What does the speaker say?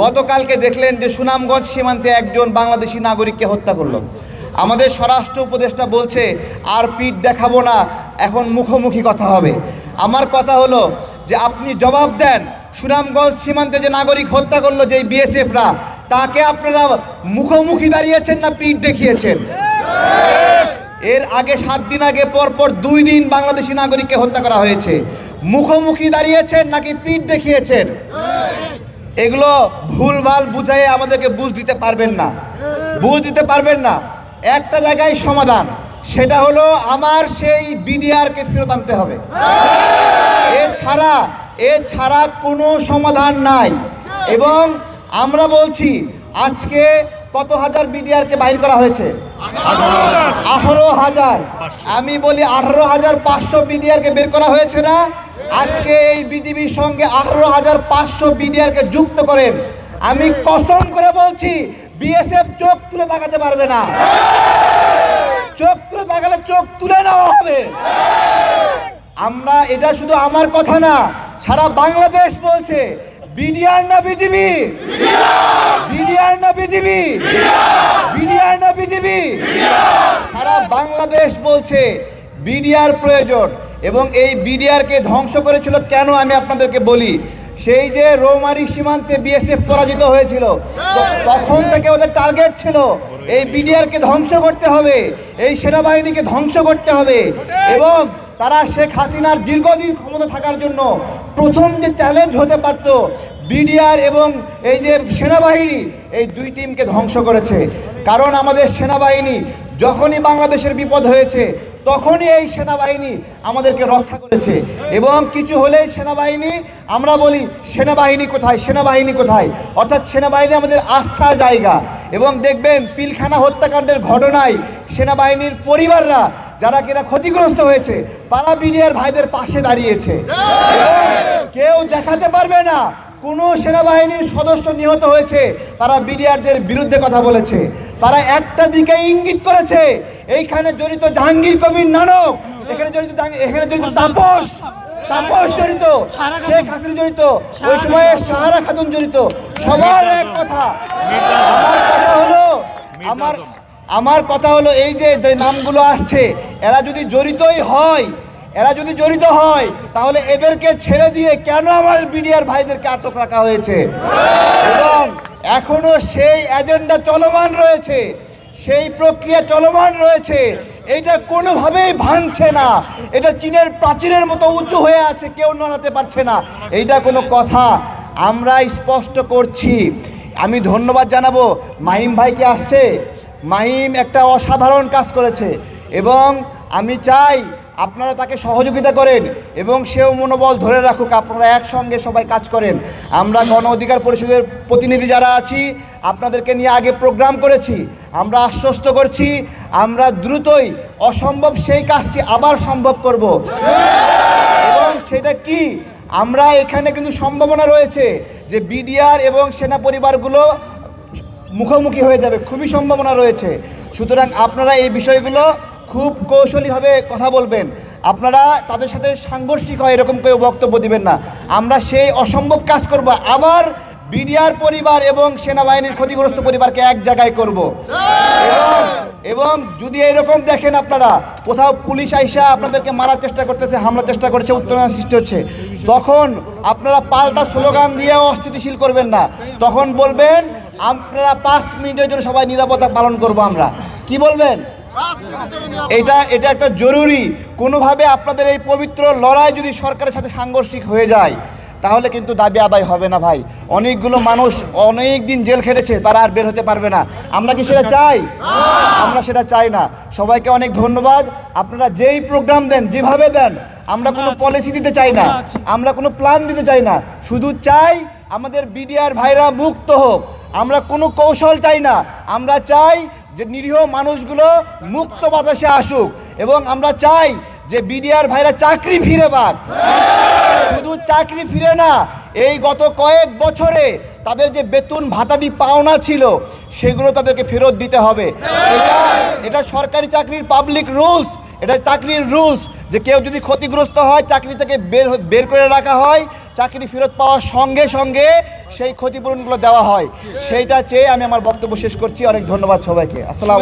গতকালকে দেখলেন যে সুনামগঞ্জ সীমান্তে একজন বাংলাদেশি নাগরিককে হত্যা করল। আমাদের স্বরাষ্ট্র উপদেষ্টা বলছে, আর পিঠ দেখাবো না, এখন মুখোমুখি কথা হবে। আমার কথা হলো যে আপনি জবাব দেন, সুনামগঞ্জ সীমান্তে যে নাগরিক হত্যা করল যে বিএসএফরা, তাকে আপনারা মুখোমুখি দাঁড়িয়েছেন না পিঠ দেখিয়েছেন? এর আগে সাত দিন আগে পরপর দুই দিন বাংলাদেশি নাগরিককে হত্যা করা হয়েছে। মুখোমুখি দাঁড়িয়েছেন নাকি পিঠ দেখিয়েছেন? এগুলো ভুলভাল বুঝাই আমাদেরকে বুঝ দিতে পারবেন না। বুঝ দিতে পারবেন না। একটা জায়গায় সমাধান, সেটা হলো আমার সেই বিডিআরকে ফেরত আনতে হবে। এছাড়া এছাড়া কোনো সমাধান নাই। এবং আমরা বলছি, আজকে কত হাজার বিডিআরকে বাহির করা হয়েছে? আঠারো হাজার। আমি বলি আঠারো হাজার পাঁচশো বিডিআরকে বের করা হয়েছে না আজকে এই বিজিবির সঙ্গে আঠারো হাজার পাঁচশো বিডিআরকে যুক্ত করেন। আমি কসম করে বলছি, বিএসএফ চোখ তুলে তাকাতে পারবে না। চোখ তুলে তাকালে চোখ তুলে নেওয়া হবে। আমরা, এটা শুধু আমার কথা না, সারা বাংলাদেশ বলছে, বিডিআর না বিজিবি? বিডিআর না বিজিবি? বিডিআর না বিজিবি? সারা বাংলাদেশ বলছে, বিডিআর প্রয়োজন। এবং এই বিডিআরকে ধ্বংস করেছিল কেন আমি আপনাদেরকে বলি? সেই যে রৌমারি সীমান্তে বিএসএফ পরাজিত হয়েছিল তখন থেকে ওদের টার্গেট ছিল এই বিডিআরকে ধ্বংস করতে হবে এই সেনাবাহিনীকে ধ্বংস করতে হবে। এবং তারা শেখ হাসিনার দীর্ঘদিন ক্ষমতা থাকার জন্য প্রথম যে চ্যালেঞ্জ হতে পারত বিডিআর এবং এই যে সেনাবাহিনী এই দুই টিমকে ধ্বংস করেছে। কারণ আমাদের সেনাবাহিনী যখনই বাংলাদেশের বিপদ হয়েছে তখনই এই সেনাবাহিনী আমাদেরকে রক্ষা করেছে। এবং কিছু হলেই সেনাবাহিনী আমরা বলি সেনাবাহিনী কোথায় সেনাবাহিনী কোথায়? অর্থাৎ সেনাবাহিনী আমাদের আস্থার জায়গা। এবং দেখবেন পিলখানা হত্যাকাণ্ডের ঘটনায় সেনাবাহিনীর পরিবাররা যারা কিনা ক্ষতিগ্রস্ত হয়েছে পাড়া বিডিআর ভাইদের পাশে দাঁড়িয়েছে। কেউ দেখাতে পারবে না কোনো সেনাবাহিনীর সদস্য নিহত হয়েছে তারা বিডিআরদের বিরুদ্ধে কথা বলেছে। তারা একটা দিকে ইঙ্গিত করেছে এইখানে জড়িত জাহাঙ্গীর কবির নানক এখানে জড়িত এখানে জড়িত তাপস তাপস জড়িত শেখ হাসিনা জড়িত ওই সময়ে সাহারা খাতুন জড়িত। সবার এক কথা আমার কথা হলো আমার আমার কথা হলো এই যে যে নামগুলো আসছে এরা যদি জড়িতই হয় এরা যদি জড়িত হয়, তাহলে এদেরকে ছেড়ে দিয়ে কেন আমার বিডিআর ভাইদেরকে আটক রাখা হয়েছে? এবং এখনও সেই এজেন্ডা চলমান রয়েছে, সেই প্রক্রিয়া চলমান রয়েছে এটা কোনোভাবেই ভাঙছে না। এটা চীনের প্রাচীরের মতো উঁচু হয়ে আছে, কেউ নড়াতে পারছে না। এইটা কোনো কথা। আমরা স্পষ্ট করছি। আমি ধন্যবাদ জানাব। মাহিম ভাইকে আসছে? মাহিম একটা অসাধারণ কাজ করেছে। এবং আমি চাই আপনারা তাকে সহযোগিতা করেন এবং সেও মনোবল ধরে রাখুক, আপনারা একসঙ্গে সবাই কাজ করেন। আমরা গণ অধিকার পরিষদের প্রতিনিধি যারা আছি, আপনাদেরকে নিয়ে আগে প্রোগ্রাম করেছি, আমরা আশ্বস্ত করছি, আমরা দ্রুতই অসম্ভব সেই কাজটি আবার সম্ভব করব। এবং সেটা কি? আমরা এখানে কিন্তু সম্ভাবনা রয়েছে যে বিডিআর এবং সেনা পরিবারগুলো মুখোমুখি হয়ে যাবে। খুবই সম্ভাবনা রয়েছে। সুতরাং আপনারা এই বিষয়গুলো খুব কৌশলীভাবে কথা বলবেন। আপনারা তাদের সাথে সাংঘর্ষিক হয় এরকম কেউ বক্তব্য দিবেন না। আমরা সেই অসম্ভব কাজ করব। আবার বিডিআর পরিবার এবং সেনাবাহিনীর ক্ষতিগ্রস্ত পরিবারকে এক জায়গায় করব। এবং যদি এরকম দেখেন আপনারা, কোথাও পুলিশ আইসা আপনাদেরকে মারার চেষ্টা করতেছে, হামলার চেষ্টা করছে, উত্তেজনা সৃষ্টি হচ্ছে, তখন আপনারা পাল্টা স্লোগান দিয়ে অস্থিতিশীল করবেন না। তখন বলবেন আপনারা পাঁচ মিনিটের জন্য সবাই নিরাপত্তা পালন করব আমরা। কি বলবেন? এটা এটা একটা জরুরি। কোনোভাবে আপনাদের এই পবিত্র লড়াই যদি সরকারের সাথে সাংঘর্ষিক হয়ে যায় তাহলে কিন্তু দাবি আদায় হবে না ভাই। অনেকগুলো মানুষ অনেক দিন জেল খেটেছে তারা আর বের হতে পারবে না। আমরা কি সেটা চাই? আমরা সেটা চাই না। সবাইকে অনেক ধন্যবাদ। আপনারা যেই প্রোগ্রাম দেন যেভাবে দেন আমরা কোনো পলিসি দিতে চাই না। আমরা কোনো প্ল্যান দিতে চাই না। শুধু চাই আমাদের বিডিআর ভাইরা মুক্ত হোক। আমরা কোনো কৌশল চাই না। আমরা চাই যে নিরীহ মানুষগুলো মুক্ত বাতাসে আসুক। এবং আমরা চাই যে বিডিআর ভাইরা চাকরি ফিরে পাক। শুধু চাকরি ফিরে না, এই গত কয়েক বছরে তাদের যে বেতন ভাতাদি পাওনা ছিল, সেগুলো তাদেরকে ফেরত দিতে হবে। এটা এটা সরকারি চাকরির পাবলিক রুলস এটা চাকরির রুলস যে কেউ যদি ক্ষতিগ্রস্ত হয়, চাকরি থেকে বের বের করে রাখা হয় চাকরি ফেরত পাওয়ার সঙ্গে সঙ্গে সেই ক্ষতিপূরণগুলো দেওয়া হয়। সেইটা চেয়ে আমি আমার বক্তব্য শেষ করছি। অনেক ধন্যবাদ সবাইকে। আসসালাম